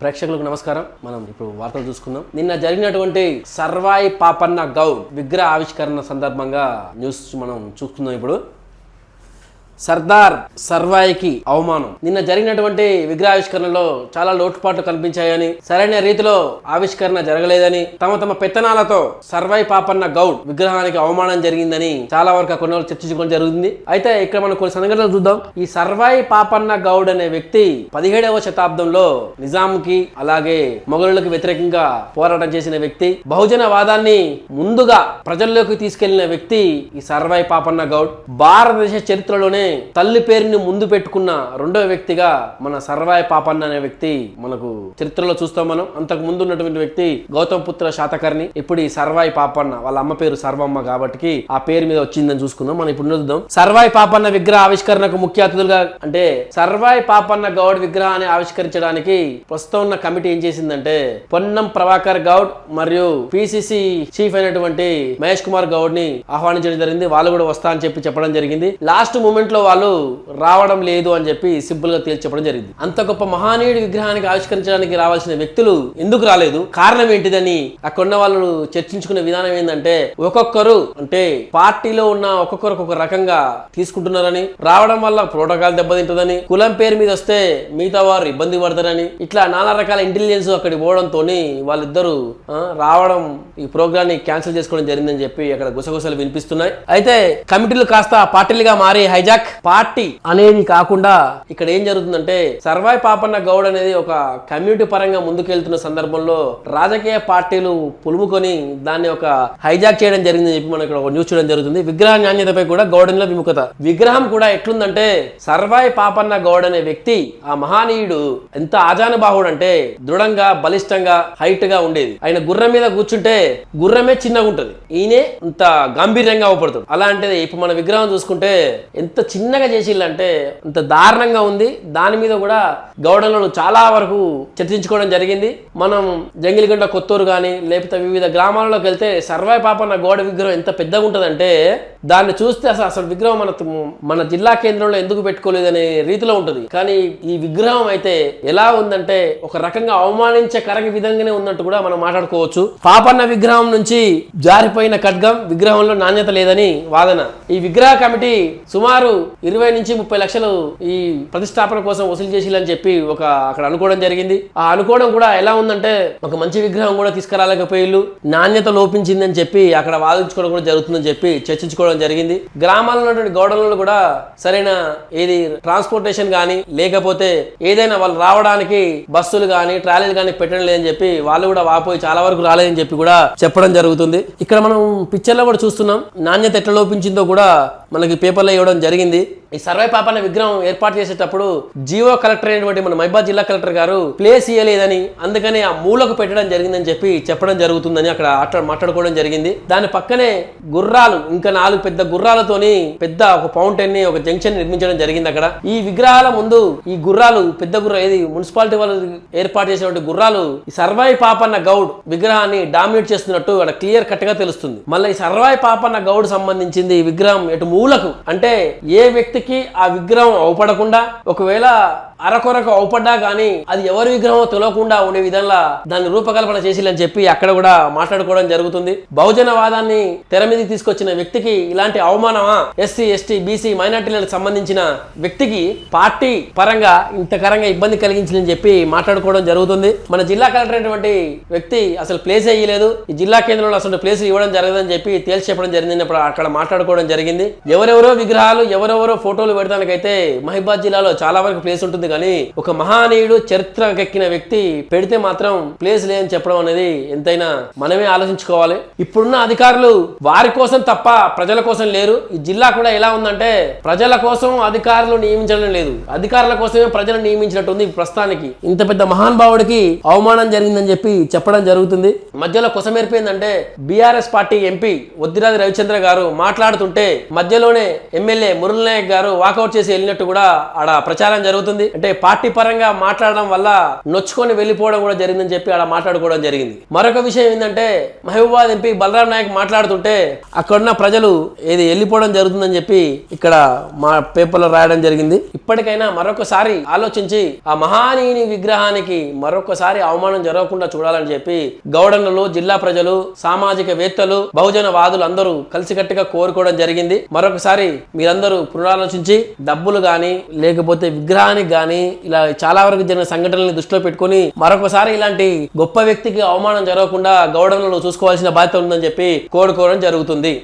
ప్రేక్షకులకు నమస్కారం. మనం ఇప్పుడు వార్తలు చూసుకుందాం. నిన్న జరిగినటువంటి సర్వాయి పాపన్న గౌడ్ విగ్రహ ఆవిష్కరణ సందర్భంగా న్యూస్ మనం చూస్తున్నాం ఇప్పుడు. సర్దార్ సర్వాయికి అవమానం. నిన్న జరిగినటువంటి విగ్రహావిష్కరణలో చాలా లోటుపాట్లు కనిపించాయని సరైన రీతిలో ఆవిష్కరణ జరగలేదని తమ తమ పెత్తనాలతో సర్వాయి పాపన్న గౌడ్ విగ్రహానికి అవమానం జరిగిందని చాలా వరకు కొన్ని రోజులు చర్చించుకోవడం జరుగుతుంది. అయితే ఇక్కడ మనం కొన్ని సంఘటనలు చూద్దాం. ఈ సర్వాయి పాపన్న గౌడ్ అనే వ్యక్తి పదిహేడవ శతాబ్దంలో నిజాంకి అలాగే మొఘలులకు వ్యతిరేకంగా పోరాటం చేసిన వ్యక్తి బహుజన వాదాన్ని ముందుగా ప్రజల్లోకి తీసుకెళ్ళిన వ్యక్తి ఈ సర్వాయి పాపన్న గౌడ్. భారతదేశ చరిత్రలోనే తల్లి పేరుని ముందు పెట్టుకున్న రెండవ వ్యక్తిగా మన సర్వాయి పాపన్న అనే వ్యక్తి మనకు చరిత్రలో చూస్తాం మనం. అంతకు ముందు ఉన్నటువంటి వ్యక్తి గౌతమ పుత్ర శాతకర్ణి ఇప్పుడు ఈ సర్వాయి పాపన్న వాళ్ళ అమ్మ పేరు సర్వమ్మ కాబట్టి ఆ పేరు మీద వచ్చిందని చూసుకుందాం. మనం ఇప్పుడు చూద్దాం సర్వాయి పాపన్న విగ్రహ ఆవిష్కరణకు ముఖ్య అతిథులుగా అంటే సర్వాయి పాపన్న గౌడ్ విగ్రహాన్ని ఆవిష్కరించడానికి ప్రస్తుతం ఉన్న కమిటీ ఏం చేసిందంటే పొన్నం ప్రభాకర్ గౌడ్ మరియు పిసిసి చీఫ్ అయినటువంటి మహేష్ కుమార్ గౌడ్ని ఆహ్వానించడం జరిగింది. వాళ్ళు కూడా వస్తా అని చెప్పి చెప్పడం జరిగింది. లాస్ట్ మూమెంట్ లో వాళ్ళు రావడం లేదు అని చెప్పి సింపుల్గా తేల్చి చెప్పడం జరిగింది. అంత గొప్ప మహానీయుడి విగ్రహానికి ఆవిష్కరించడానికి రావాల్సిన వ్యక్తులు ఎందుకు రాలేదు? కారణం ఏంటిదని అక్కడ ఉన్న వాళ్ళు చర్చించుకునే విధానం ఏంటంటే ఒక్కొక్కరు అంటే పార్టీలో ఉన్న ఒక్కొక్కరు ఒక్కొక్క రకంగా తీసుకుంటున్నారని రావడం వల్ల ప్రోటోకాల్ దెబ్బతింటుందని కులం పేరు మీద వస్తే మిగతా వారు ఇబ్బంది పడతారని ఇట్లా నానా రకాల ఇంటెలిజెన్స్ అక్కడికి పోవడంతో వాళ్ళిద్దరూ రావడం ఈ ప్రోగ్రామ్ని క్యాన్సిల్ చేసుకోవడం జరిగిందని చెప్పి అక్కడ గుసగుసలు వినిపిస్తున్నాయి. అయితే కమిటీలు కాస్త పార్టీలుగా మారి హైజాక్ పార్టీ అనేది కాకుండా ఇక్కడ ఏం జరుగుతుందంటే సర్వాయి పాపన్న గౌడ్ అనేది ఒక కమ్యూనిటీ పరంగా ముందుకెళ్తున్న సందర్భంలో రాజకీయ పార్టీలు పులుముకొని దాన్ని ఒక హైజాక్ చేయడం జరిగిందని చెప్పి మనం ఇక్కడ ఒక న్యూస్ చూడడం జరుగుతుంది. విగ్రహ నాణ్యతపై కూడా గౌడన్ల విముఖత. విగ్రహం కూడా ఎట్లుందంటే సర్వాయి పాపన్న గౌడ్ అనే వ్యక్తి ఆ మహానీయుడు ఎంత ఆజానుబాహుడు అంటే దృఢంగా బలిష్టంగా హైట్గా ఉండేది. ఆయన గుర్రం మీద కూర్చుంటే గుర్రమే చిన్నగా ఉంటది. ఈయనే ఇంత గాంభీర్యంగా అలా అలాంటిది ఇప్పుడు మన విగ్రహం చూసుకుంటే ఎంత చిన్నగా చేసిల్లంటే అంత దారుణంగా ఉంది. దాని మీద కూడా గౌడంలో చాలా వరకు చర్చించుకోవడం జరిగింది. మనం జంగిలిగండ కొత్తూరు కానీ లేకపోతే వివిధ గ్రామాల్లోకి వెళ్తే సర్వాయి పాపన్న గోడ విగ్రహం ఎంత పెద్దగా ఉంటుందంటే దాన్ని చూస్తే అసలు అసలు విగ్రహం మన మన జిల్లా కేంద్రంలో ఎందుకు పెట్టుకోలేదనే రీతిలో ఉంటుంది. కానీ ఈ విగ్రహం అయితే ఎలా ఉందంటే ఒక రకంగా అవమానించకరగ విధంగానే ఉన్నట్టు కూడా మనం మాట్లాడుకోవచ్చు. పాపన్న విగ్రహం నుంచి జారిపోయిన ఖడ్గం విగ్రహంలో నాణ్యత లేదని వాదన. ఈ విగ్రహ కమిటీ సుమారు ఇరవై నుంచి ముప్పై లక్షలు ఈ ప్రతిష్టాపన కోసం వసూలు చేసిలని చెప్పి ఒక అక్కడ అనుకోవడం జరిగింది. ఆ అనుకోవడం కూడా ఎలా ఉందంటే ఒక మంచి విగ్రహం కూడా తీసుకురాలేకపోయిల్లు. నాణ్యత లోపించిందని చెప్పి అక్కడ వాదించుకోవడం కూడా జరుగుతుందని చెప్పి చర్చించుకోవడం జరిగింది. గ్రామాల్లో ఉన్నటువంటి గౌడలలో కూడా సరైన ఏది ట్రాన్స్పోర్టేషన్ కానీ లేకపోతే ఏదైనా వాళ్ళు రావడానికి బస్సులు కానీ ట్రాలీలు కానీ పెట్టడం లేదని చెప్పి వాళ్ళు కూడా వాపోయి చాలా వరకు రాలేదని చెప్పి కూడా చెప్పడం జరుగుతుంది. ఇక్కడ మనం పిక్చర్లో కూడా చూస్తున్నాం. నాణ్యత ఎట్లా లోపించిందో కూడా మనకి పేపర్లో ఇవ్వడం జరిగింది. télé ఈ సర్వే పాపన్న విగ్రహం ఏర్పాటు చేసేటప్పుడు జియో కలెక్టర్ అయినటువంటి మన మైబాద్ జిల్లా కలెక్టర్ గారు ప్లేస్ ఇవ్వలేదని అందుకని ఆ మూలకు పెట్టడం జరిగిందని చెప్పి చెప్పడం జరుగుతుందని అక్కడ మాట్లాడుకోవడం జరిగింది. దాని పక్కనే గుర్రాలు ఇంకా నాలుగు పెద్ద గుర్రాలతోని పెద్ద ఒక ఫౌంటైన్ని ఒక జంక్షన్ నిర్మించడం జరిగింది అక్కడ. ఈ విగ్రహాల ముందు ఈ గుర్రాలు పెద్ద గుర్ర ఏది మున్సిపాలిటీ వాళ్ళు ఏర్పాటు చేసినటువంటి గుర్రాలు ఈ సర్వాయి పాపన్న గౌడ్ విగ్రహాన్ని డామినేట్ చేస్తున్నట్టు అక్కడ క్లియర్ కట్గా తెలుస్తుంది. మళ్ళీ ఈ సర్వాయి పాపన్న గౌడ్ సంబంధించింది ఈ విగ్రహం ఎటు మూలకు? అంటే ఏ వ్యక్తి వ్యక్తికి ఆ విగ్రహం అవపడకుండా ఒకవేళ అరకొరకు అవపడ్డా కానీ అది ఎవరి విగ్రహం తెలియకుండా ఉండే విధంగా దాన్ని రూపకల్పన చేసిలని చెప్పి అక్కడ కూడా మాట్లాడుకోవడం జరుగుతుంది. బహుజన వాదాన్ని తెర మీదకి తీసుకొచ్చిన వ్యక్తికి ఇలాంటి అవమానమా? ఎస్సీ ఎస్టీ బీసీ మైనార్టీలకు సంబంధించిన వ్యక్తికి పార్టీ పరంగా ఇంతకరంగా ఇబ్బంది కలిగించిందని చెప్పి మాట్లాడుకోవడం జరుగుతుంది. మన జిల్లా కలెక్టర్ అయినటువంటి వ్యక్తి అసలు ప్లేస్ వేయలేదు ఈ జిల్లా కేంద్రంలో అసలు ప్లేస్ ఇవ్వడం జరగదని చెప్పి తేల్చి చెప్పడం జరిగింది అక్కడ మాట్లాడుకోవడం జరిగింది. ఎవరెవరో విగ్రహాలు ఎవరెవరో ఫోటోలు పెడతానికైతే మహిబాద్ జిల్లాలో చాలా వరకు ప్లేస్ ఉంటుంది. కానీ ఒక మహానీయుడు చరిత్రకెక్కిన వ్యక్తి పెడితే మాత్రం ప్లేస్ లేదని చెప్పడం అనేది ఎంతైనా మనమే ఆలోచించుకోవాలి. ఇప్పుడున్న అధికారులు వారి కోసం తప్ప ప్రజల కోసం లేరు. ఈ జిల్లా కూడా ఎలా ఉందంటే ప్రజల కోసం అధికారులు నియమించడం లేదు. అధికారుల కోసమే ప్రజలు నియమించినట్టుంది ప్రస్తుతానికి. ఇంత పెద్ద మహానుభావుడికి అవమానం జరిగిందని చెప్పి చెప్పడం జరుగుతుంది. మధ్యలో కొసమేరిపోయిందంటే BRS party MP Vaddiraju Ravichandra గారు మాట్లాడుతుంటే మధ్యలోనే ఎమ్మెల్యే మురళి నాయక్ గారు వాకౌట్ చేసి వెళ్ళినట్టు కూడా ఆడ ప్రచారం జరుగుతుంది. అంటే పార్టీ పరంగా మాట్లాడడం వల్ల నొచ్చుకొని వెళ్ళిపోవడం కూడా జరిగిందని చెప్పి అలా మాట్లాడుకోవడం జరిగింది. మరొక విషయం ఏంటంటే మహబూబాద్ ఎంపీ బలరాం నాయక్ మాట్లాడుతుంటే అక్కడున్న ప్రజలు ఏది వెళ్ళిపోవడం జరుగుతుందని చెప్పి ఇక్కడ మా పేపర్లో రాయడం జరిగింది. ఇప్పటికైనా మరొకసారి ఆలోచించి ఆ మహానీయుని విగ్రహానికి మరొకసారి అవమానం జరగకుండా చూడాలని చెప్పి గౌడన్నలు జిల్లా ప్రజలు సామాజిక వేత్తలు బహుజన వాదులు అందరూ కలిసికట్టుగా కోరుకోవడం జరిగింది. మరొకసారి మీరందరూ పునరాలోచించి డబ్బులు కానీ లేకపోతే విగ్రహానికి కానీ కానీ ఇలా చాలా వరకు జరిగిన సంఘటనల్ని దృష్టిలో పెట్టుకొని మరొకసారి ఇలాంటి గొప్ప వ్యక్తికి అవమానం జరగకుండా గౌడన్నలు చూసుకోవాల్సిన బాధ్యత ఉందని చెప్పి కోరుకోవడం జరుగుతుంది.